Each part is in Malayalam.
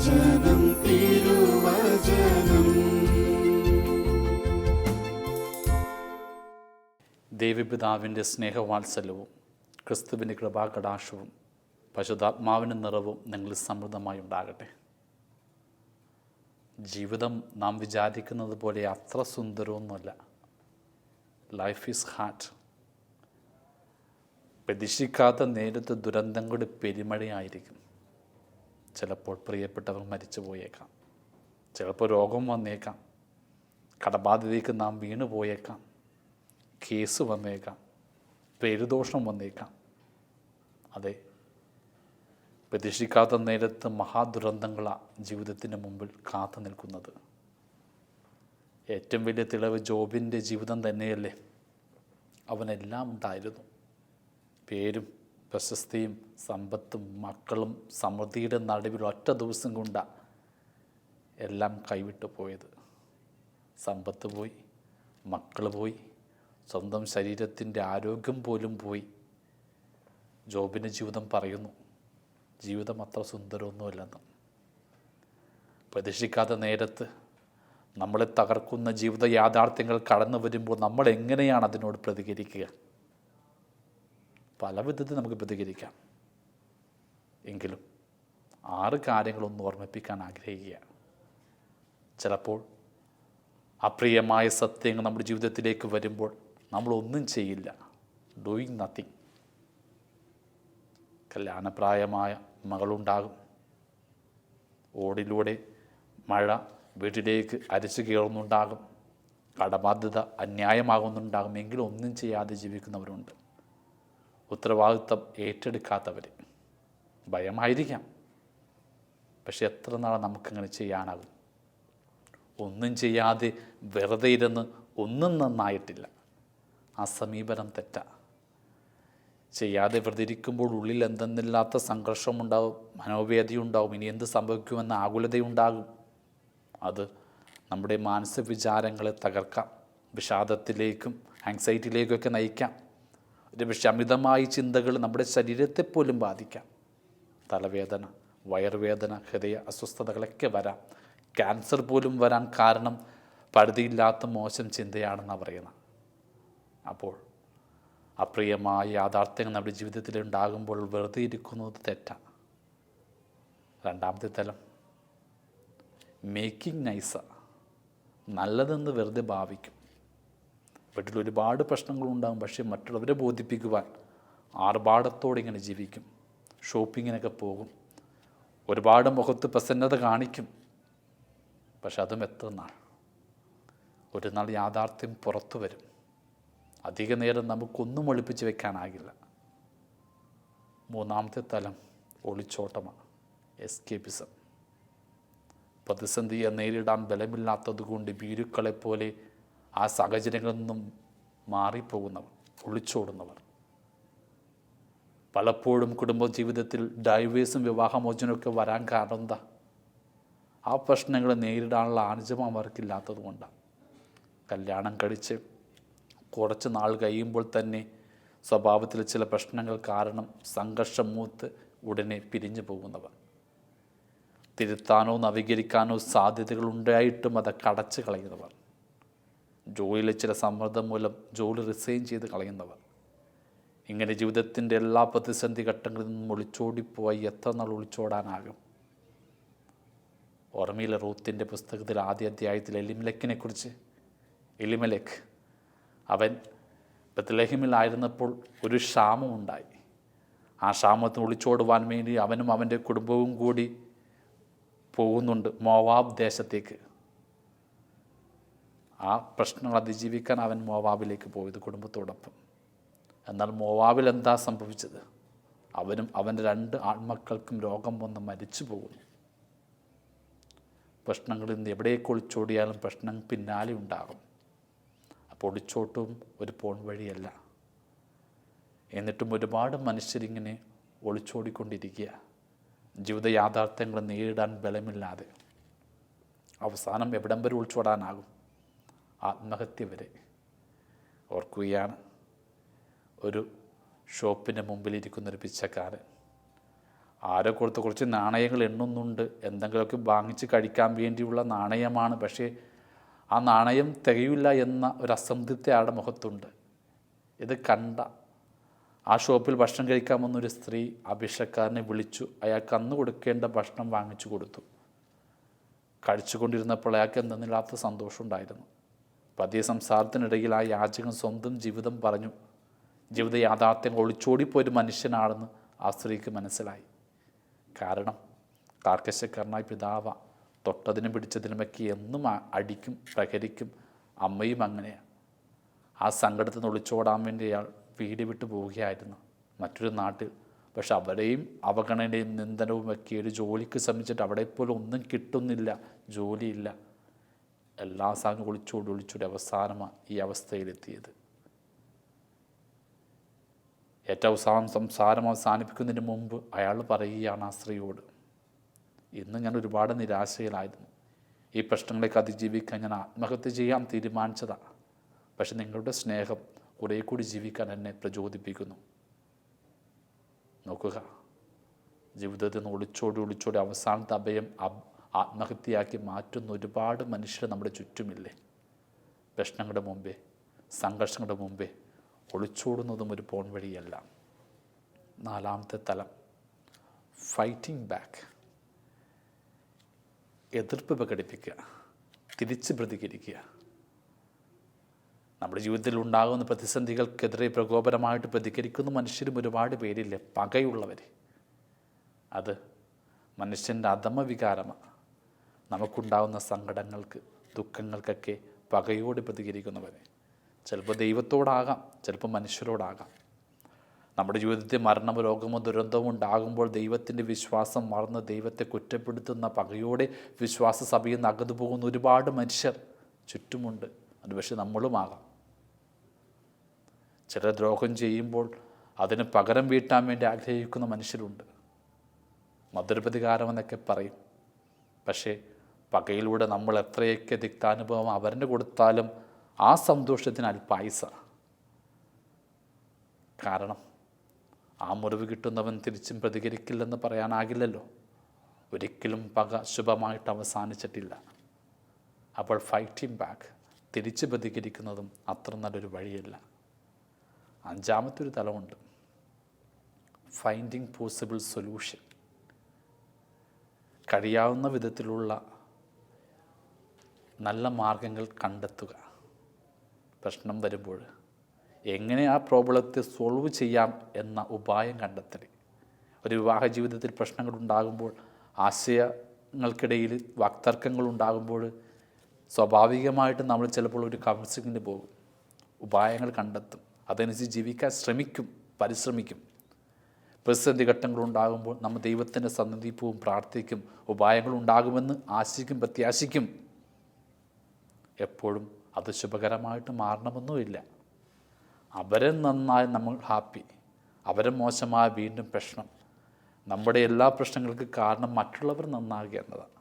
തിരുവചനം തിരുവചനം. ദേവിപിതാവിന്റെ സ്നേഹവാത്സല്യവും ക്രിസ്തുവിന്റെ കൃപാകടാശവും പശുതാത്മാവിന്റെ നിറവും നിങ്ങൾ സമൃദ്ധമായി ഉണ്ടാകട്ടെ. ജീവിതം നാം വിചാരിക്കുന്നത് പോലെ അത്ര സുന്ദരമൊന്നുമല്ല. ലൈഫ് ഈസ് ഹാർട്ട് പ്രതീക്ഷിക്കാത്ത നേരത്തെ ദുരന്തങ്ങളുടെ പെരുമഴയായിരിക്കും. ചിലപ്പോൾ പ്രിയപ്പെട്ടവർ മരിച്ചു പോയേക്കാം ചിലപ്പോൾ രോഗം വന്നേക്കാം. കടബാധ്യതയ്ക്ക് നാം വീണു പോയേക്കാം. കേസ് വന്നേക്കാം. പേരുദോഷം വന്നേക്കാം. അതെ പ്രതീക്ഷിക്കാത്ത നേരത്ത് മഹാദുരന്തങ്ങളാണ് ജീവിതത്തിന് മുമ്പിൽ കാത്തു നിൽക്കുന്നത്. ഏറ്റവും വലിയ തെളിവ് ജോബിന്റെ ജീവിതം തന്നെയല്ലേ? അവനെല്ലാം ഉണ്ടായിരുന്നു. പേരും പ്രശസ്തിയും സമ്പത്തും മക്കളും സമൃദ്ധിയുടെ നടുവിൽ ഒറ്റ ദിവസം കൊണ്ട എല്ലാം കൈവിട്ടു പോയത്. സമ്പത്ത് പോയി മക്കൾ പോയി സ്വന്തം ശരീരത്തിന്റെ ആരോഗ്യം പോലും പോയി. ജോബിന്റെ ജീവിതം പറയുന്നു ജീവിതം അത്ര സുന്ദരമൊന്നുമല്ലെന്ന്. പ്രതീക്ഷിക്കാത്ത നേരത്ത് നമ്മളെ തകർക്കുന്ന ജീവിത യാഥാർത്ഥ്യങ്ങൾ കടന്നു വരുമ്പോൾ നമ്മൾ എങ്ങനെയാണ് അതിനോട് പ്രതികരിക്കുക? പല വിധത്തിൽ നമുക്ക് പ്രതികരിക്കാം. എങ്കിലും ആറ് കാര്യങ്ങളൊന്ന് ഓർമ്മിപ്പിക്കാൻ ആഗ്രഹിക്കുക. ചിലപ്പോൾ അപ്രിയമായ സത്യങ്ങൾ നമ്മുടെ ജീവിതത്തിലേക്ക് വരുമ്പോൾ നമ്മളൊന്നും ചെയ്യില്ല. Doing nothing കല്യാണപ്രായമായ മകളുണ്ടാകും. ഓടിലൂടെ മഴ വീട്ടിലേക്ക് അരിച്ചു കയറുന്നുണ്ടാകും. കടബാധ്യത അന്യായമാകുന്നുണ്ടാകും. എങ്കിലും ഒന്നും ചെയ്യാതെ ജീവിക്കുന്നവരുണ്ട്. ഉത്തരവാദിത്വം ഏറ്റെടുക്കാത്തവർ. ഭയമായിരിക്കാം. പക്ഷെ എത്ര നാൾ നമുക്കങ്ങനെ ചെയ്യാനാകും? ഒന്നും ചെയ്യാതെ വെറുതെ ഇരുന്ന് ഒന്നും നന്നായിട്ടില്ല. ആ സമീപനം തെറ്റാ. ചെയ്യാതെ വെറുതെ ഇരിക്കുമ്പോൾ ഉള്ളിൽ എന്തെന്നില്ലാത്ത സംഘർഷമുണ്ടാവും മനോവേദനയുണ്ടാവും ഇനി എന്ത് സംഭവിക്കുമെന്ന ആകുലതയുണ്ടാകും. അത് നമ്മുടെ മാനസിക വിചാരങ്ങളെ തകർക്കാം. വിഷാദത്തിലേക്കും ആങ്സൈറ്റിയിലേക്കൊക്കെ നയിക്കാം. പക്ഷേ അമിതമായ ചിന്തകൾ നമ്മുടെ ശരീരത്തെ പോലും ബാധിക്കാം. തലവേദന വയറുവേദന ഹൃദയ അസ്വസ്ഥതകളൊക്കെ വരാം. ക്യാൻസർ പോലും വരാൻ കാരണം പരിധിയില്ലാത്ത മോശം ചിന്തയാണെന്നാണ് പറയുന്നത്. അപ്പോൾ അപ്രിയമായ യാഥാർത്ഥ്യങ്ങൾ നമ്മുടെ ജീവിതത്തിൽ ഉണ്ടാകുമ്പോൾ വെറുതെ ഇരിക്കുന്നത് തെറ്റാണ് രണ്ടാമത്തെ തലം മേക്കിംഗ് നൈസ. നല്ലതെന്ന് വെറുതെ ഭാവിക്കും. വീട്ടിൽ ഒരുപാട് പ്രശ്നങ്ങളുണ്ടാകും പക്ഷേ മറ്റുള്ളവരെ ബോധിപ്പിക്കുവാൻ ആർഭാടത്തോടെ ഇങ്ങനെ ജീവിക്കും. ഷോപ്പിങ്ങിനൊക്കെ പോകും. ഒരുപാട് മുഖത്ത് പ്രസന്നത കാണിക്കും. പക്ഷെ അതും എത്ര നാൾ? ഒരു നാൾ യാഥാർത്ഥ്യം പുറത്തു വരും. അധിക നേരം നമുക്കൊന്നും ഒളിപ്പിച്ച് വെക്കാനാകില്ല. മൂന്നാമത്തെ തലം ഒളിച്ചോട്ടമാണ് എസ്കേപ്പിസം. പ്രതിസന്ധിയെ നേരിടാൻ ബലമില്ലാത്തതുകൊണ്ട് ഭീരുക്കളെപ്പോലെ ആ സാഹചര്യങ്ങളിൽ നിന്നും മാറിപ്പോകുന്നവർ ഒളിച്ചോടുന്നവർ. പലപ്പോഴും കുടുംബ ജീവിതത്തിൽ ഡൈവേഴ്സും വിവാഹമോചനമൊക്കെ വരാൻ കാരണം എന്താ? ആ പ്രശ്നങ്ങളെ നേരിടാനുള്ള ആർജവം അവർക്കില്ലാത്തത് കൊണ്ടാണ് കല്യാണം കഴിച്ച് കുറച്ച് നാൾ കഴിയുമ്പോൾ തന്നെ സ്വഭാവത്തിൽ ചില പ്രശ്നങ്ങൾ കാരണം സംഘർഷം മൂത്ത് ഉടനെ പിരിഞ്ഞു പോകുന്നവർ. തിരുത്താനോ നവീകരിക്കാനോ സാധ്യതകൾ ഉണ്ടായിട്ടും അതൊക്കെ അടച്ചു കളയുന്നവർ. ജോലിയിലെ ചില സമ്മർദ്ദം മൂലം ജോലി റിസൈൻ ചെയ്ത് കളയുന്നവർ. ഇങ്ങനെ ജീവിതത്തിന്റെ എല്ലാ പ്രതിസന്ധി ഘട്ടങ്ങളിൽ നിന്നും ഒളിച്ചോടിപ്പോയി എത്ര നാൾ ഒളിച്ചോടാനാകും? ഓർമ്മയിലെ റൂത്തിന്റെ പുസ്തകത്തിൽ ആദ്യ അധ്യായത്തിൽ എലിമലക്കിനെ കുറിച്ച് എലിമലക്ക് അവൻ ബത്ലഹിമിലായിരുന്നപ്പോൾ ഒരു ക്ഷാമമുണ്ടായി ആ ക്ഷാമത്തിന് ഒളിച്ചോടുവാൻ വേണ്ടി അവനും അവന്റെ കുടുംബവും കൂടി പോകുന്നുണ്ട് മോവാബ് ദേശത്തേക്ക്. ആ പ്രശ്നങ്ങൾ അതിജീവിക്കാൻ അവൻ മോവാബിലേക്ക് പോയത് കുടുംബത്തോടൊപ്പം. എന്നാൽ മോവാബിൽ എന്താ സംഭവിച്ചത്? അവനും അവന്റെ രണ്ട് ആൺമക്കൾക്കും രോഗം വന്ന് മരിച്ചു പോകുന്നു. പ്രശ്നങ്ങളിൽ നിന്ന് എവിടേക്ക് ഒളിച്ചോടിയാലും പ്രശ്നം പിന്നാലെ ഉണ്ടാകും. അപ്പോൾ ഒളിച്ചോട്ടും ഒരു പോൺ വഴിയല്ല. എന്നിട്ടും ഒരുപാട് മനുഷ്യരിങ്ങനെ ഒളിച്ചോടിക്കൊണ്ടിരിക്കുക. ജീവിത യാഥാർത്ഥ്യങ്ങൾ നേരിടാൻ ബലമില്ലാതെ. അവസാനം എവിടം വരെ ഒളിച്ചോടാനാകും? ആത്മഹത്യ വരെ. ഓർക്കുകയാണ്. ഒരു ഷോപ്പിന്റെ മുമ്പിലിരിക്കുന്നൊരു പിച്ചക്കാരൻ. ആരോ കൊടുത്ത് കുറച്ച് നാണയങ്ങൾ എണ്ണുന്നുണ്ട്. എന്തെങ്കിലുമൊക്കെ വാങ്ങിച്ച് കഴിക്കാൻ വേണ്ടിയുള്ള നാണയമാണ്. പക്ഷേ ആ നാണയം തികയില്ല എന്ന ഒരു അസംതൃപ്തി അയാളുടെ മുഖത്തുണ്ട്. ഇത് കണ്ട ആ ഷോപ്പിൽ ഭക്ഷണം കഴിക്കാൻ വന്നൊരു സ്ത്രീ ആ ഭിക്ഷക്കാരനെ വിളിച്ചു. അയാൾക്ക് അന്ന് കൊടുക്കേണ്ട ഭക്ഷണം വാങ്ങിച്ചു കൊടുത്തു. കഴിച്ചുകൊണ്ടിരുന്നപ്പോൾ അയാൾക്ക് എന്തെന്നില്ലാത്ത സന്തോഷം ഉണ്ടായിരുന്നു പതിയ സംസാരത്തിനിടയിൽ ആ യാചകൻ സ്വന്തം ജീവിതം പറഞ്ഞു. ജീവിത യാഥാർത്ഥ്യം ഒളിച്ചോടിപ്പോയൊരു മനുഷ്യനാണെന്ന് ആ സ്ത്രീക്ക് മനസ്സിലായി. കാരണം കാർക്കശക്കാരനായ പിതാവ തൊട്ടതിനും പിടിച്ചതിനുമൊക്കെ എന്നും അടിക്കും പ്രഹരിക്കും അമ്മയും അങ്ങനെയാണ്. ആ സങ്കടത്തിൽ നിന്ന് ഒളിച്ചോടാൻ വേണ്ടി അയാൾ വീട് വിട്ടു പോവുകയായിരുന്നു മറ്റൊരു നാട്ടിൽ. പക്ഷെ അവിടെയും അവഗണനയും നിന്ദനവും ഒക്കെ ഒരു ജോലിക്ക് ശ്രമിച്ചിട്ട് അവിടെ പോലും ഒന്നും കിട്ടുന്നില്ല ജോലിയില്ല. എല്ലാ സാധനവും ഒളിച്ചോടി ഒളിച്ചോടി അവസാനമാണ് ഈ അവസ്ഥയിലെത്തിയത്. ഏറ്റവും അവസാനം സംസാരം അവസാനിപ്പിക്കുന്നതിന് മുമ്പ് അയാൾ പറയുകയാണ് ആ സ്ത്രീയോട് ഇന്ന് ഞാൻ ഒരുപാട് നിരാശയിലായിരുന്നു. ഈ പ്രശ്നങ്ങളെയൊക്കെ അതിജീവിക്കാൻ ഞാൻ ആത്മഹത്യ ചെയ്യാൻ തീരുമാനിച്ചതാണ് പക്ഷെ നിങ്ങളുടെ സ്നേഹം കുറേ കൂടി ജീവിക്കാൻ എന്നെ പ്രചോദിപ്പിക്കുന്നു. നോക്കുക ജീവിതത്തിൽ നിന്ന് ഒളിച്ചോടി ഒളിച്ചോടി അവസാനത്തെ അഭയം ആത്മഹത്യയാക്കി മാറ്റുന്ന ഒരുപാട് മനുഷ്യർ നമ്മുടെ ചുറ്റുമില്ലേ? പ്രശ്നങ്ങളുടെ മുമ്പേ സംഘർഷങ്ങളുടെ മുമ്പേ ഒളിച്ചോടുന്നതും ഒരു പോൺ വഴിയല്ല. നാലാമത്തെ തലം ഫൈറ്റിംഗ് ബാക്ക് എതിർപ്പ് പ്രകടിപ്പിക്കുക തിരിച്ച് പ്രതികരിക്കുക. നമ്മുടെ ജീവിതത്തിൽ ഉണ്ടാകുന്ന പ്രതിസന്ധികൾക്കെതിരെ പ്രകോപനമായിട്ട് പ്രതികരിക്കുന്ന മനുഷ്യരും ഒരുപാട് പേരില്ലേ? പകയുള്ളവർ അത് മനുഷ്യന്റെ അധമ വികാരമാണ് നമുക്കുണ്ടാകുന്ന സങ്കടങ്ങൾക്ക് ദുഃഖങ്ങൾക്കൊക്കെ പകയോട് പ്രതികരിക്കുന്നവരെ. ചിലപ്പോൾ ദൈവത്തോടാകാം ചിലപ്പോൾ മനുഷ്യരോടാകാം. നമ്മുടെ ജീവിതത്തിൽ മരണമോ രോഗമോ ദുരന്തമോ ഉണ്ടാകുമ്പോൾ ദൈവത്തിന്റെ വിശ്വാസം മറന്ന് ദൈവത്തെ കുറ്റപ്പെടുത്തുന്ന പകയോടെ വിശ്വാസ സഭയിൽ നിന്ന് അകന്നു പോകുന്ന ഒരുപാട് മനുഷ്യർ ചുറ്റുമുണ്ട്. അത് പക്ഷെ നമ്മളുമാകാം. ചില ദ്രോഹം ചെയ്യുമ്പോൾ അതിന് പകരം വീട്ടാൻ വേണ്ടി ആഗ്രഹിക്കുന്ന മനുഷ്യരുണ്ട്. മധുരപ്രതികാരം എന്നൊക്കെ പറയും. പക്ഷേ പകയിലൂടെ നമ്മൾ എത്രയൊക്കെ ദിക്താനുഭവം അവരിന് കൊടുത്താലും ആ സന്തോഷത്തിന് അല്പായുസ കാരണം ആ മുറിവ് കിട്ടുന്നവൻ തിരിച്ചും പ്രതികരിക്കില്ലെന്ന് പറയാനാകില്ലല്ലോ. ഒരിക്കലും പക ശുഭമായിട്ട് അവസാനിച്ചിട്ടില്ല. അപ്പോൾ ഫൈറ്റിംഗ് ബാക്ക് തിരിച്ച് പ്രതികരിക്കുന്നതും അത്ര നല്ലൊരു വഴിയല്ല. അഞ്ചാമത്തെ ഒരു തലമുണ്ട്. ഫൈൻഡിങ് പോസിബിൾ സൊല്യൂഷൻ കഴിയാവുന്ന വിധത്തിലുള്ള നല്ല മാർഗങ്ങൾ കണ്ടെത്തുക. പ്രശ്നം വരുമ്പോൾ എങ്ങനെ ആ പ്രോബ്ലത്തെ സോൾവ് ചെയ്യാം എന്ന ഉപായം കണ്ടെത്തൽ ഒരു വിവാഹ ജീവിതത്തിൽ പ്രശ്നങ്ങൾ ഉണ്ടാകുമ്പോൾ ആശയങ്ങൾക്കിടയിൽ വാക്തർക്കങ്ങൾ ഉണ്ടാകുമ്പോൾ സ്വാഭാവികമായിട്ട് നമ്മൾ ചിലപ്പോൾ ഒരു കൗൺസിലിങ്ങിന് പോകും. ഉപായങ്ങൾ കണ്ടെത്തും. അതനുസരിച്ച് ജീവിക്കാൻ ശ്രമിക്കും പരിശ്രമിക്കും. പ്രതിസന്ധി ഘട്ടങ്ങളുണ്ടാകുമ്പോൾ നമ്മൾ ദൈവത്തിന്റെ സന്നിധിപ്പവും പ്രാർത്ഥിക്കും. ഉപായങ്ങളുണ്ടാകുമെന്ന് ആശിക്കും പ്രത്യാശിക്കും. എപ്പോഴും അത് ശുഭകരമായിട്ട് മാറണമെന്നുമില്ല. അവരെ നന്നായി നമ്മൾ ഹാപ്പി അവരെ മോശമായ വീണ്ടും പ്രശ്നം നമ്മുടെ എല്ലാ പ്രശ്നങ്ങൾക്ക് കാരണം മറ്റുള്ളവർ നന്നാകുക എന്നതാണ്.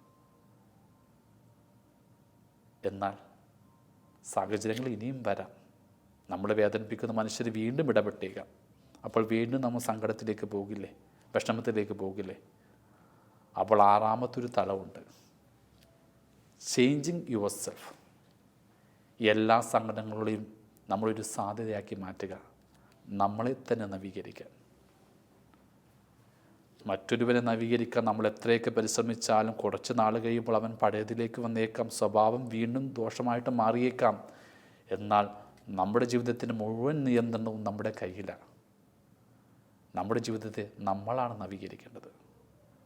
എന്നാൽ സാഹചര്യങ്ങൾ ഇനിയും വരാം. നമ്മളെ വേദനിപ്പിക്കുന്ന മനുഷ്യർ വീണ്ടും ഇടപെട്ടേക്കാം. അപ്പോൾ വീണ്ടും നമ്മൾ സങ്കടത്തിലേക്ക് പോകില്ലേ വിഷമത്തിലേക്ക് പോകില്ലേ? അപ്പോൾ ആറാമത്തൊരു തലമുണ്ട്. ചേഞ്ചിങ് യുവർ സെൽഫ് എല്ലാ സങ്കടങ്ങളുടെയും നമ്മളൊരു സാധ്യതയാക്കി മാറ്റുക. നമ്മളെ തന്നെ നവീകരിക്കാൻ മറ്റൊരുവനെ നവീകരിക്കാൻ നമ്മൾ എത്രയൊക്കെ പരിശ്രമിച്ചാലും കുറച്ച് നാൾ കഴിയുമ്പോൾ അവൻ പഴയതിലേക്ക് വന്നേക്കാം. സ്വഭാവം വീണ്ടും ദോഷമായിട്ട് മാറിയേക്കാം. എന്നാൽ നമ്മുടെ ജീവിതത്തിന്റെ മുഴുവൻ നിയന്ത്രണവും നമ്മുടെ കയ്യിലാണ് നമ്മുടെ ജീവിതത്തെ നമ്മളാണ് നവീകരിക്കേണ്ടത്.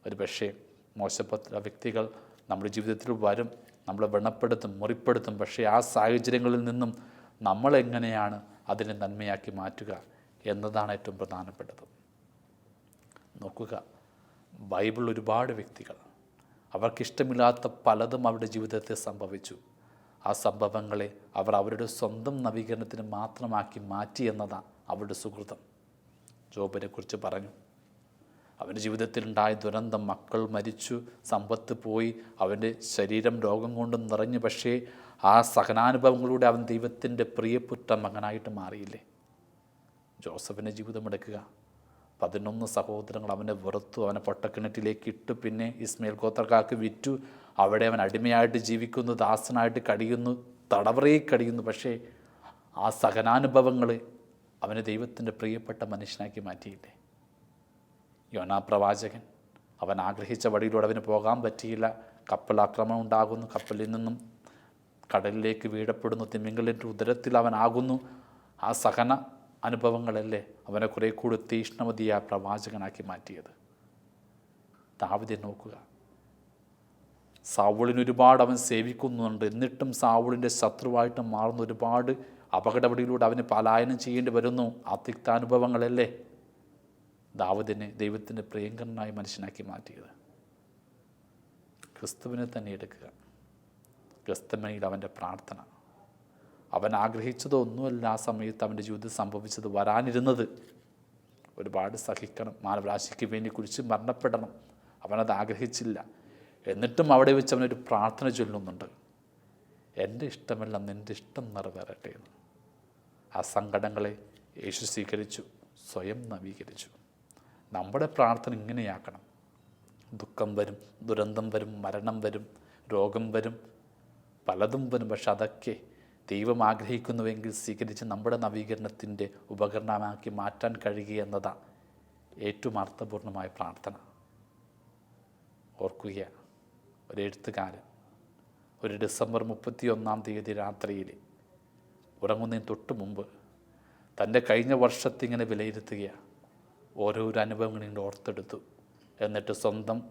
ഒരു പക്ഷേ മോശപ്പെട്ട വ്യക്തികൾ നമ്മുടെ ജീവിതത്തിൽ വരും നമ്മളെ വ്രണപ്പെടുത്തും മുറിപ്പെടുത്തും. പക്ഷേ ആ സാഹചര്യങ്ങളിൽ നിന്നും നമ്മളെങ്ങനെയാണ് അതിനെ നന്മയാക്കി മാറ്റുക എന്നതാണ് ഏറ്റവും പ്രധാനപ്പെട്ടത്. നോക്കുക ബൈബിൾ ഒരുപാട് വ്യക്തികൾ അവർക്കിഷ്ടമില്ലാത്ത പലതും അവരുടെ ജീവിതത്തെ സംഭവിച്ചു. ആ സംഭവങ്ങളെ അവർ അവരുടെ സ്വന്തം നവീകരണത്തിന് മാത്രമാക്കി മാറ്റി എന്നതാണ് അവരുടെ സുഹൃതം. ജോബിനെക്കുറിച്ച് പറഞ്ഞു. അവന്റെ ജീവിതത്തിലുണ്ടായ ദുരന്തം മക്കൾ മരിച്ചു സമ്പത്ത് പോയി അവന്റെ ശരീരം രോഗം കൊണ്ട് നിറഞ്ഞു. പക്ഷേ ആ സഹനാനുഭവങ്ങളിലൂടെ അവൻ ദൈവത്തിന്റെ പ്രിയപുറ്റ മകനായിട്ട് മാറിയില്ലേ? ജോസഫിന്റെ ജീവിതം എടുക്കുക. പതിനൊന്ന് സഹോദരങ്ങൾ അവനെ വെറുത്തു അവനെ പൊട്ടക്കിണറ്റിലേക്ക് ഇട്ടു. പിന്നെ ഇസ്മയിൽ ഗോത്രക്കാർക്ക് വിറ്റു. അവിടെ അവൻ അടിമയായിട്ട് ജീവിക്കുന്നു ദാസനായിട്ട് കടിയുന്നു തടവറയിൽ കടിയുന്നു പക്ഷേ ആ സഹനാനുഭവങ്ങൾ അവനെ ദൈവത്തിന്റെ പ്രിയപ്പെട്ട മനുഷ്യനാക്കി മാറ്റിയില്ലേ? യോനാ പ്രവാചകൻ. അവൻ ആഗ്രഹിച്ച വഴിയിലൂടെ അവന് പോകാൻ പറ്റിയില്ല. കപ്പൽ ആക്രമണം ഉണ്ടാകുന്നു. കപ്പലിൽ നിന്നും കടലിലേക്ക് വീഴപ്പെടുന്നു. തിമിംഗലിന്റെ ഉദരത്തിൽ അവനാകുന്നു ആ സഹന അനുഭവങ്ങളല്ലേ അവനെ കുറെ കൂടി തീഷ്ണമതിയായ പ്രവാചകനാക്കി മാറ്റിയത്. ദാവിതെ നോക്കുക. സാവൂളിന് ഒരുപാട് അവൻ സേവിക്കുന്നുണ്ട്. എന്നിട്ടും സാവൂളിന്റെ ശത്രുവായിട്ട് മാറുന്ന ഒരുപാട് അപകടപടിയിലൂടെ അവന് പലായനം ചെയ്യേണ്ടി വരുന്നു. ആ തിക്താനുഭവങ്ങളല്ലേ ദാവദിനെ ദൈവത്തിന്റെ പ്രിയങ്കരനായ മനുഷ്യനാക്കി മാറ്റിയത്. ക്രിസ്തുവിനെ തന്നെ എടുക്കുക. ക്രിസ്തമനയിൽ അവന്റെ പ്രാർത്ഥന. അവൻ ആഗ്രഹിച്ചതോ ഒന്നുമല്ല ആ സമയത്ത് അവന്റെ ജീവിതം സംഭവിച്ചത് വരാനിരുന്നത്. ഒരുപാട് സഹിക്കണം മാനവരാശിക്ക് വേണ്ടി കുറിച്ച് മരണപ്പെടണം. അവനത് ആഗ്രഹിച്ചില്ല. എന്നിട്ടും അവിടെ വെച്ച് അവനൊരു പ്രാർത്ഥന ചൊല്ലുന്നുണ്ട്. എന്റെ ഇഷ്ടമല്ല നിന്റെ ഇഷ്ടം നിറവേറട്ടെ എന്ന്. ആ സങ്കടങ്ങളെ യേശു സ്വീകരിച്ചു സ്വയം നവീകരിച്ചു. നമ്മുടെ പ്രാർത്ഥന ഇങ്ങനെയാക്കണം. ദുഃഖം വരും ദുരന്തം വരും മരണം വരും രോഗം വരും പലതും വരും. പക്ഷെ അതൊക്കെ ദൈവം ആഗ്രഹിക്കുന്നുവെങ്കിൽ സ്വീകരിച്ച് നമ്മുടെ നവീകരണത്തിന്റെ ഉപകരണമാക്കി മാറ്റാൻ കഴിയുക എന്നതാണ് ഏറ്റവും അർത്ഥപൂർണമായ പ്രാർത്ഥന. ഓർക്കുക ഒരു എഴുത്തുകാരൻ ഒരു ഡിസംബർ മുപ്പത്തി ഒന്നാം തീയതി രാത്രിയിൽ ഉറങ്ങുന്നതിന് തൊട്ട് മുമ്പ് തന്റെ കഴിഞ്ഞ വർഷത്തിങ്ങനെ വിലയിരുത്തുകയാണ്. ഓരോരോ അനുഭവങ്ങളിങ്ങനെ ഓർത്തെടുത്തു. എന്നിട്ട് സ്വന്തം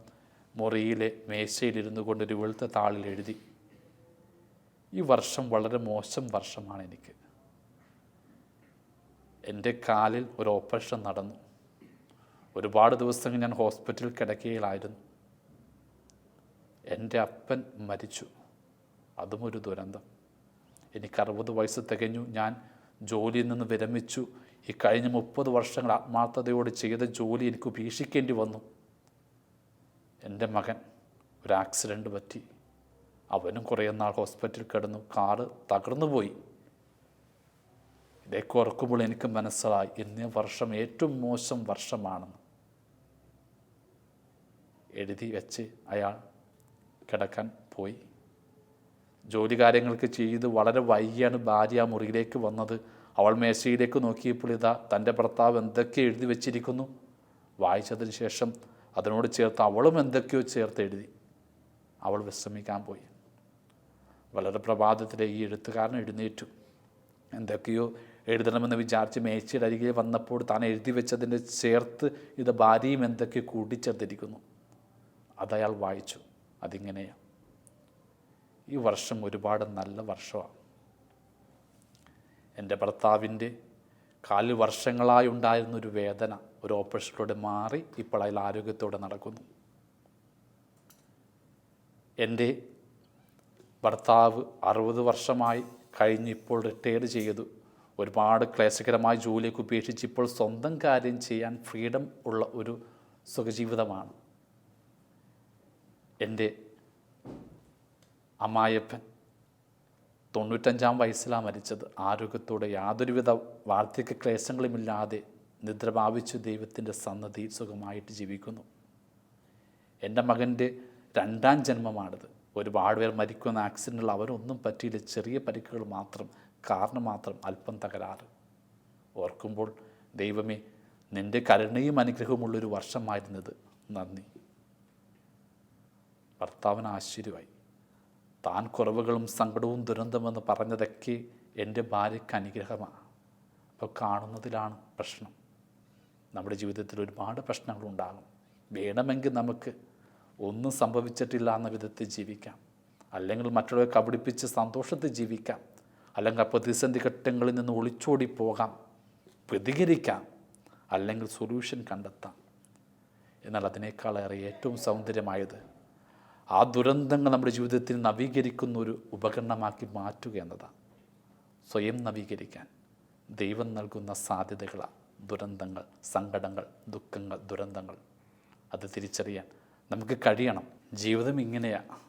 മുറിയിലെ മേശയിലിരുന്നു കൊണ്ടൊരു വെളുത്ത താളിൽ എഴുതി. ഈ വർഷം വളരെ മോശം വർഷമാണ് എനിക്ക്. എന്റെ കാലിൽ ഒരു ഓപ്പറേഷൻ നടന്നു. ഒരുപാട് ദിവസങ്ങൾ ഞാൻ ഹോസ്പിറ്റലിൽ കിടക്കുകയിലായിരുന്നു. എന്റെ അപ്പൻ മരിച്ചു. അതും ഒരു ദുരന്തം. എനിക്ക് അറുപത് വയസ്സ് തികഞ്ഞു. ഞാൻ ജോലിയിൽ നിന്ന് വിരമിച്ചു. ഈ കഴിഞ്ഞ മുപ്പത് വർഷങ്ങൾ ആത്മാർത്ഥതയോട് ചെയ്ത ജോലി എനിക്ക് ഉപേക്ഷിക്കേണ്ടി വന്നു. എന്റെ മകൻ ഒരു ആക്സിഡന്റ് പറ്റി. അവനും കുറേ നാൾ ഹോസ്പിറ്റലിൽ കിടന്നു. കാറ് തകർന്നു പോയി. ഇതൊക്കെ ഓർക്കുമ്പോൾ എനിക്ക് മനസ്സിലായി ഇന്നേ വർഷം ഏറ്റവും മോശം വർഷമാണെന്ന്. എഴുതി വെച്ച് അയാൾ കിടക്കാൻ പോയി. ജോലി കാര്യങ്ങൾക്ക് ചെയ്ത് വളരെ വൈകിയാണ് ഭാര്യ ആ മുറിയിലേക്ക് വന്നത്. അവൾ മേശയിലേക്ക് നോക്കിയപ്പോൾ ഇതാ തന്റെ ഭർത്താവ് എന്തൊക്കെ എഴുതി വെച്ചിരിക്കുന്നു. വായിച്ചതിന് ശേഷം അതിനോട് ചേർത്ത് അവളും എന്തൊക്കെയോ ചേർത്ത് എഴുതി. അവൾ വിശ്രമിക്കാൻ പോയി. വളരെ പ്രഭാതത്തിലെ ഈ എഴുത്തുകാരൻ എഴുന്നേറ്റു. എന്തൊക്കെയോ എഴുതണമെന്ന് വിചാരിച്ച് മേശയുടെ അരികെ വന്നപ്പോൾ താൻ എഴുതി വെച്ചതിന്റെ ചേർത്ത് ഇത് ഭാര്യയും എന്തൊക്കെ കൂട്ടിച്ചേർത്തിരിക്കുന്നു. അതയാൾ വായിച്ചു. അതിങ്ങനെയാണ് ഈ വർഷം ഒരുപാട് നല്ല വർഷമാണ് എന്റെ ഭർത്താവിന്റെ കാലിൽ വർഷങ്ങളായി ഉണ്ടായിരുന്നൊരു വേദന ഒരു ഓപ്പറേഷനിലൂടെ മാറി ഇപ്പോൾ അയാൾ ആരോഗ്യത്തോടെ നടക്കുന്നു. എന്റെ ഭർത്താവ് അറുപത് വർഷമായി കഴിഞ്ഞ് ഇപ്പോൾ റിട്ടയർ ചെയ്തു. ഒരുപാട് ക്ലേശകരമായ ജോലിയൊക്കെ ഉപേക്ഷിച്ച് ഇപ്പോൾ സ്വന്തം കാര്യം ചെയ്യാൻ ഫ്രീഡം ഉള്ള ഒരു സുഖജീവിതമാണ്. എന്റെ അമ്മായപ്പൻ തൊണ്ണൂറ്റഞ്ചാം വയസ്സിലാണ് മരിച്ചത്. ആരോഗ്യത്തോടെ യാതൊരുവിധ വാർദ്ധക്യ ക്ലേശങ്ങളുമില്ലാതെ നിദ്ര ഭാവിച്ചു ദൈവത്തിന്റെ സന്നദ്ധി സുഖമായിട്ട് ജീവിക്കുന്നു. എന്റെ മകന്റെ രണ്ടാം ജന്മമാണിത്. ഒരുപാട് പേർ മരിക്കുന്ന ആക്സിഡന്റിൽ അവരൊന്നും പറ്റിയില്ല. ചെറിയ പരിക്കുകൾ മാത്രം കാരണം മാത്രം അല്പം തകരാറ്. ഓർക്കുമ്പോൾ ദൈവമേ നിന്റെ കരുണയും അനുഗ്രഹവുമുള്ളൊരു വർഷമായിരുന്നത്. നന്ദി. ഭർത്താവിന് ആശ്ചര്യമായി. താൻ കുറവുകളും സങ്കടവും ദുരന്തമെന്ന് പറഞ്ഞതൊക്കെ എന്റെ ഭാര്യയ്ക്ക് അനുഗ്രഹമാണ്. അപ്പോൾ കാണുന്നതിലാണ് പ്രശ്നം. നമ്മുടെ ജീവിതത്തിൽ ഒരുപാട് പ്രശ്നങ്ങളുണ്ടാകും വേണമെങ്കിൽ നമുക്ക് ഒന്നും സംഭവിച്ചിട്ടില്ല എന്ന വിധത്തിൽ ജീവിക്കാം. അല്ലെങ്കിൽ മറ്റുള്ളവരെ കബളിപ്പിച്ച് സന്തോഷത്തിൽ ജീവിക്കാം. അല്ലെങ്കിൽ പ്രതിസന്ധി ഘട്ടങ്ങളിൽ നിന്ന് ഒളിച്ചോടി പോകാം. പ്രതികരിക്കാം. അല്ലെങ്കിൽ സൊല്യൂഷൻ കണ്ടെത്താം. എന്നാൽ അതിനേക്കാളേറെ ഏറ്റവും സൗന്ദര്യമായത് ആ ദുരന്തങ്ങൾ നമ്മുടെ ജീവിതത്തിൽ നവീകരിക്കുന്ന ഒരു ഉപകരണമാക്കി മാറ്റുക എന്നതാണ്. സ്വയം നവീകരിക്കാൻ ദൈവം നൽകുന്ന സാധ്യതകളാണ് ദുരന്തങ്ങൾ സങ്കടങ്ങൾ ദുഃഖങ്ങൾ ദുരന്തങ്ങൾ. അത് തിരിച്ചറിയാൻ നമുക്ക് കഴിയണം. ജീവിതം ഇങ്ങനെയാണ്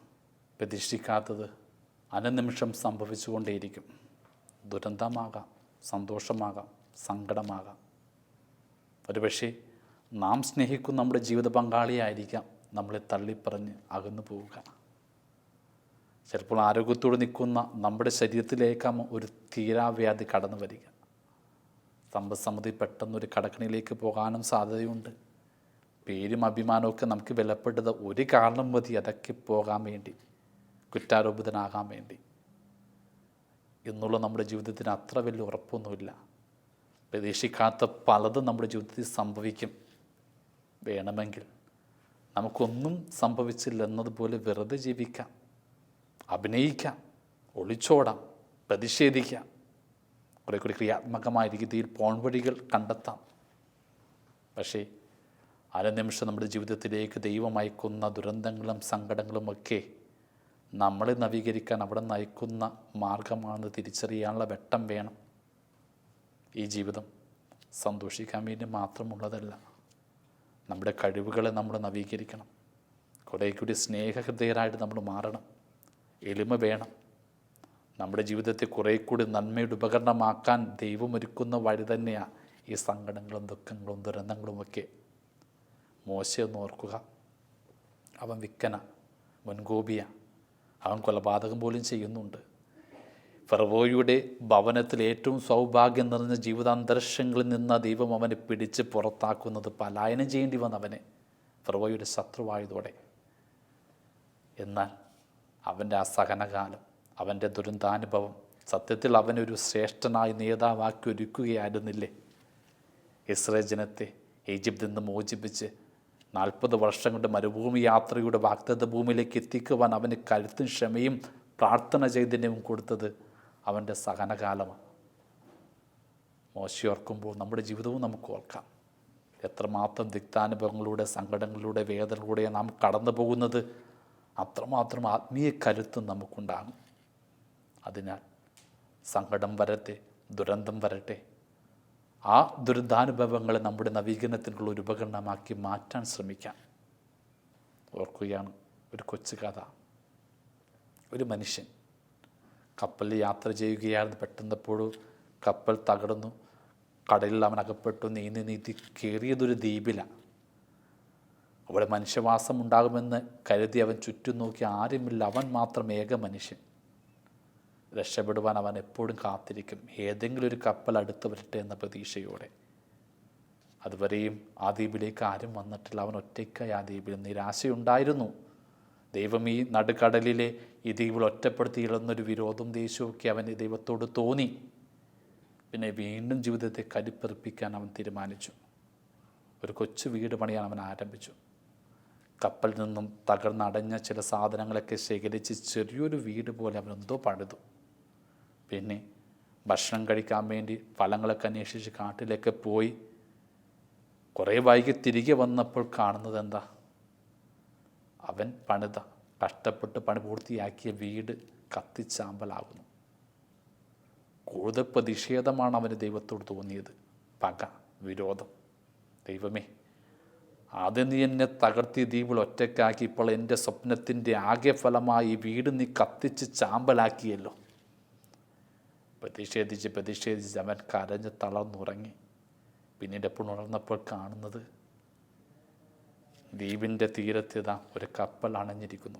പ്രതീക്ഷിക്കാത്തത് അനുനിമിഷം സംഭവിച്ചുകൊണ്ടേയിരിക്കും. ദുരന്തമാകാം സന്തോഷമാകാം സങ്കടമാകാം. ഒരുപക്ഷെ നാം സ്നേഹിക്കുന്ന നമ്മുടെ ജീവിത പങ്കാളിയായിരിക്കാം. നമ്മളെ തള്ളിപ്പറഞ്ഞ് അകന്നു പോവുക. ചിലപ്പോൾ ആരോഗ്യത്തോടെ നിൽക്കുന്ന നമ്മുടെ ശരീരത്തിലേക്കാം ഒരു തീരാവ്യാധി കടന്നു വരിക. സമ്പദ്സമ്മതി പെട്ടെന്നൊരു കടക്കണിയിലേക്ക് പോകാനും സാധ്യതയുണ്ട്. പേരും അഭിമാനമൊക്കെ നമുക്ക് വിലപ്പെട്ടത് ഒരു കാരണം മതി അതൊക്കെ പോകാൻ വേണ്ടി കുറ്റാരോപിതനാകാൻ വേണ്ടി. എന്നുള്ള നമ്മുടെ ജീവിതത്തിന് അത്ര വലിയ ഉറപ്പൊന്നുമില്ല. പ്രതീക്ഷിക്കാത്ത പലതും നമ്മുടെ ജീവിതത്തിൽ സംഭവിക്കും. വേണമെങ്കിൽ നമുക്കൊന്നും സംഭവിച്ചില്ലെന്നതുപോലെ വെറുതെ ജീവിക്കാം. അഭിനയിക്കാം ഒളിച്ചോടാം പ്രതിഷേധിക്കാം. കുറേ കൂടി ക്രിയാത്മകമായ രീതിയിൽ പോൺ വഴികൾ കണ്ടെത്താം. പക്ഷേ അരനിമിഷം നമ്മുടെ ജീവിതത്തിലേക്ക് ദൈവം അയക്കുന്ന ദുരന്തങ്ങളും സങ്കടങ്ങളും ഒക്കെ നമ്മളെ നവീകരിക്കാൻ അവിടെ നയിക്കുന്ന മാർഗമാണെന്ന് തിരിച്ചറിയാനുള്ള വെട്ടം വേണം. ഈ ജീവിതം സന്തോഷിക്കാൻ വേണ്ടി മാത്രമുള്ളതല്ല. നമ്മുടെ കഴിവുകളെ നമ്മൾ നവീകരിക്കണം. കുറേ കൂടി സ്നേഹഹൃദയരായിട്ട് നമ്മൾ മാറണം. എളിമ വേണം. നമ്മുടെ ജീവിതത്തെ കുറേ കൂടി നന്മയുടെ ഉപകരണമാക്കാൻ ദൈവം ഒരുക്കുന്ന വഴി തന്നെയാണ് ഈ സങ്കടങ്ങളും ദുഃഖങ്ങളും ദുരന്തങ്ങളും ഒക്കെ. മോശയൊന്ന് ഓർക്കുക. അവൻ വിക്കന മുൻകോപിയ അവൻ കൊലപാതകം പോലും ചെയ്യുന്നുണ്ട്. ഫറവോയുടെ ഭവനത്തിൽ ഏറ്റവും സൗഭാഗ്യം നിറഞ്ഞ ജീവിതാന്തരീക്ഷങ്ങളിൽ നിന്ന് ദൈവം അവനെ പിടിച്ച് പുറത്താക്കുന്നത് പലായനം ചെയ്യേണ്ടി വന്നവനെ ഫറവോയുടെ ശത്രുവായതോടെ. എന്നാൽ അവന്റെ അസഹനകാലം സഹനകാലം അവന്റെ ദുരന്താനുഭവം സത്യത്തിൽ അവനൊരു ശ്രേഷ്ഠനായ നേതാവാക്കി ഒരുക്കുകയായിരുന്നില്ലേ? ഇസ്രേ ജനത്തെ ഈജിപ്തിൽ നിന്ന് മോചിപ്പിച്ച് നാൽപ്പത് വർഷം കൊണ്ട് മരുഭൂമി യാത്രയുടെ വാഗ്ദത്ത ഭൂമിയിലേക്ക് എത്തിക്കുവാൻ അവന് കരുത്തും ക്ഷമയും പ്രാർത്ഥന ചൈതന്യവും കൊടുത്തത് അവന്റെ സഹനകാലമാണ്. മോശയോർക്കുമ്പോൾ നമ്മുടെ ജീവിതവും നമുക്ക് ഓർക്കാം. എത്രമാത്രം ദിക്താനുഭവങ്ങളിലൂടെ സങ്കടങ്ങളിലൂടെ വേദനകളിലൂടെ നാം കടന്നു പോകുന്നത് അത്രമാത്രം ആത്മീയ കരുത്തും നമുക്കുണ്ടാകും. അതിനാൽ സങ്കടം വരട്ടെ ദുരന്തം വരട്ടെ. ആ ദുരിതാനുഭവങ്ങളെ നമ്മുടെ നവീകരണത്തിനുള്ള ഒരു ഉപകരണമാക്കി മാറ്റാൻ ശ്രമിക്കാം. ഓർക്കുകയാണ് ഒരു കൊച്ചു കഥ ഒരു മനുഷ്യൻ കപ്പലിൽ യാത്ര ചെയ്യുകയായിരുന്നു. പെട്ടെന്നപ്പോഴും കപ്പൽ തകർന്നു. കടലിൽ അവൻ അകപ്പെട്ടു നീന്തി നീന്തി കയറിയതൊരു ദ്വീപിലാണ് അവിടെ മനുഷ്യവാസം ഉണ്ടാകുമെന്ന് കരുതി അവൻ ചുറ്റും നോക്കി ആരുമില്ല. അവൻ മാത്രം ഏക മനുഷ്യൻ. രക്ഷപ്പെടുവാൻ അവൻ എപ്പോഴും കാത്തിരിക്കും. ഏതെങ്കിലും ഒരു കപ്പൽ അടുത്ത് വരട്ടെ എന്ന പ്രതീക്ഷയോടെ. അതുവരെയും ആ ദ്വീപിലേക്ക് ആരും വന്നിട്ടില്ല. അവൻ ഒറ്റയ്ക്കായി ആ ദ്വീപിൽ നിരാശയുണ്ടായിരുന്നു. ദൈവം ഈ നടുക്കടലിലെ ഈ ദ്വീപിൽ ഒറ്റപ്പെടുത്തിയിടുന്നൊരു വിരോധം ദേഷ്യമൊക്കെ അവന് ദൈവത്തോട് തോന്നി. പിന്നെ വീണ്ടും ജീവിതത്തെ കരുപ്പെറുപ്പിക്കാൻ അവൻ തീരുമാനിച്ചു. ഒരു കൊച്ചു വീട് പണിയാൻ അവൻ ആരംഭിച്ചു. കപ്പലിൽ നിന്നും തകർന്നടഞ്ഞ ചില സാധനങ്ങളൊക്കെ ശേഖരിച്ച് ചെറിയൊരു വീട് പോലെ അവൻ എന്തോ പണിതു. പിന്നെ ഭക്ഷണം കഴിക്കാൻ വേണ്ടി ഫലങ്ങളൊക്കെ അന്വേഷിച്ച് കാട്ടിലൊക്കെ പോയി. കുറേ വൈകി തിരികെ വന്നപ്പോൾ കാണുന്നത് എന്താ? അവൻ പണിത കഷ്ടപ്പെട്ട് പണി പൂർത്തിയാക്കിയ വീട് കത്തിച്ചാമ്പലാകുന്നു. കൂടുതൽ പ്രതിഷേധമാണ് അവന് ദൈവത്തോട് തോന്നിയത്. പക വിരോധം. ദൈവമേ ആദ്യം നീ എന്നെ തകർത്തി ദ്വീപിൽ ഒറ്റയ്ക്കാക്കി ഇപ്പോൾ എന്റെ സ്വപ്നത്തിന്റെ ആകെ ഫലമായി വീട് നീ കത്തിച്ച് ചാമ്പലാക്കിയല്ലോ. പ്രതിഷേധിച്ച് പ്രതിഷേധിച്ച് അവൻ കരഞ്ഞ് തളർന്നുറങ്ങി. പിന്നീട് എപ്പോൾ ഉണർന്നപ്പോൾ കാണുന്നത് ദ്വീപിന്റെ തീരത്തിതാ ഒരു കപ്പൽ അണഞ്ഞിരിക്കുന്നു.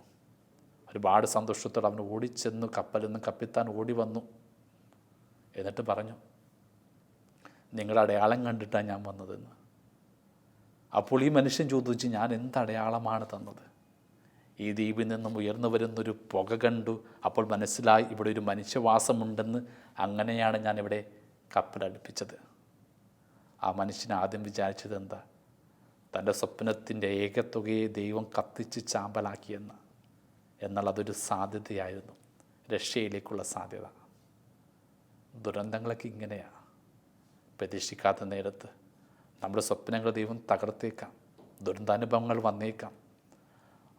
ഒരുപാട് സന്തോഷത്തോടെ അവൻ ഓടിച്ചെന്നു കപ്പലിൽ നിന്ന് കപ്പിത്താൻ ഓടി വന്നു. എന്നിട്ട് പറഞ്ഞു നിങ്ങളുടെ അടയാളം കണ്ടിട്ടാണ് ഞാൻ വന്നതെന്ന്. അപ്പോൾ ഈ മനുഷ്യൻ ചോദിച്ചു ഞാൻ എന്ത് അടയാളമാണ് തന്നത്? ഈ ദ്വീപിൽ നിന്നും ഉയർന്നു വരുന്നൊരു പുക കണ്ടു. അപ്പോൾ മനസ്സിലായി ഇവിടെ ഒരു മനുഷ്യവാസമുണ്ടെന്ന് അങ്ങനെയാണ് ഞാൻ ഇവിടെ കപ്പലടുപ്പിച്ചത് ആ മനുഷ്യൻ ആദ്യം വിചാരിച്ചത് എന്താ? തന്റെ സ്വപ്നത്തിന്റെ ഏകത്തുകയെ ദൈവം കത്തിച്ച് ചാമ്പലാക്കിയെന്ന് എന്നാൽ അതൊരു സാധ്യതയായിരുന്നു. രക്ഷയിലേക്കുള്ള സാധ്യത. ദുരന്തങ്ങളൊക്കെ ഇങ്ങനെയാണ് പ്രതീക്ഷിക്കാത്ത നേരത്ത് നമ്മുടെ സ്വപ്നങ്ങൾ ദൈവം തകർത്തേക്കാം. ദുരന്താനുഭവങ്ങൾ വന്നേക്കാം.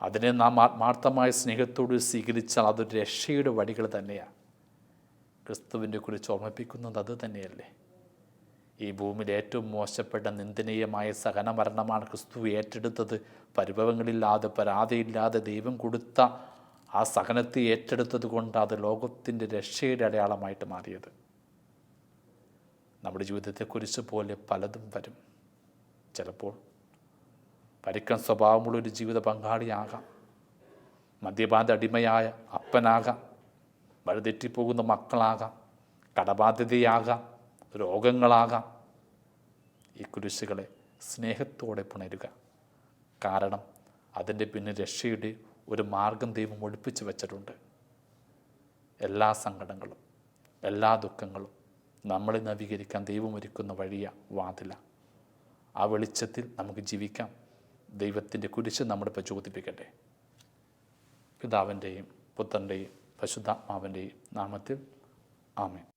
അതിനെ നാം ആത്മാർത്ഥമായ സ്നേഹത്തോട് സ്വീകരിച്ചാൽ അതൊരു രക്ഷയുടെ വഴികൾ തന്നെയാണ് ക്രിസ്തുവിനെ കുറിച്ച് ഓർമ്മിപ്പിക്കുന്നത് അത് തന്നെയല്ലേ? ഈ ഭൂമിയിൽ ഏറ്റവും മോശപ്പെട്ട നിന്ദനീയമായ സഹനമരണമാണ് ക്രിസ്തു ഏറ്റെടുത്തത്. പരിഭവങ്ങളില്ലാതെ പരാതിയില്ലാതെ ദൈവം കൊടുത്ത ആ സഹനത്തെ ഏറ്റെടുത്തത് കൊണ്ട് അത് ലോകത്തിന്റെ രക്ഷയുടെ അടയാളമായിട്ട് മാറിയത്. നമ്മുടെ ജീവിതത്തെക്കുറിച്ച് പോലെ പലതും വരും. ചിലപ്പോൾ പരുക്കൻ സ്വഭാവമുള്ള ഒരു ജീവിത പങ്കാളിയാകാം. മദ്യപാത അടിമയായ അപ്പനാകാം. വഴിതെറ്റിപ്പോകുന്ന മക്കളാകാം. കടബാധ്യതയാകാം. രോഗങ്ങളാകാം. ഈ കുരിശുകളെ സ്നേഹത്തോടെ പുണരുക. കാരണം അതിന്റെ പിന്നിൽ രക്ഷയുടെ ഒരു മാർഗം ദൈവം ഒളിപ്പിച്ചു വെച്ചിട്ടുണ്ട്. എല്ലാ സങ്കടങ്ങളും എല്ലാ ദുഃഖങ്ങളും നമ്മളെ നവീകരിക്കാൻ ദൈവം ഒരുക്കുന്ന വഴിയ വാതില. ആ വെളിച്ചത്തിൽ നമുക്ക് ജീവിക്കാം. ദൈവത്തിന്റെ കുരിശ് നമ്മുടെ പ്രചോദിപ്പിക്കട്ടെ പിതാവിന്റെയും പുത്രന്റെയും പശുദ്ധാത്മാവിന്റെയും നാമത്തിൽ ആമേൻ.